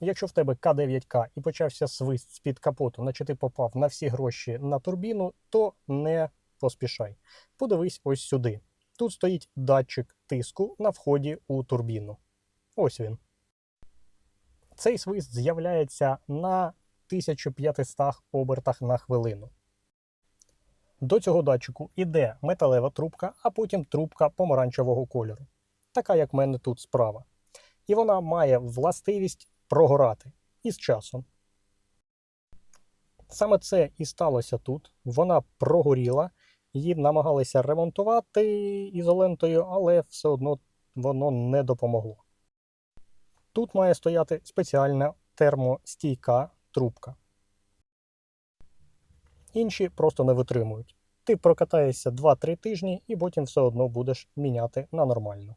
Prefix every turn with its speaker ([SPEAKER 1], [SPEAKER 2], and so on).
[SPEAKER 1] Якщо в тебе К9К і почався свист з-під капоту, наче ти попав на всі гроші на турбіну, то не поспішай. Подивись ось сюди. Тут стоїть датчик тиску на вході у турбіну. Ось він. Цей свист з'являється на 1500 обертах на хвилину. До цього датчику йде металева трубка, а потім трубка помаранчевого кольору, така як в мене тут справа. І вона має властивість прогорати із часом. Саме це і сталося тут. Вона прогоріла, її намагалися ремонтувати ізолентою, але все одно воно не допомогло. Тут має стояти спеціальна термостійка трубка. Інші просто не витримують. Ти прокатаєшся 2-3 тижні і потім все одно будеш міняти на нормальну.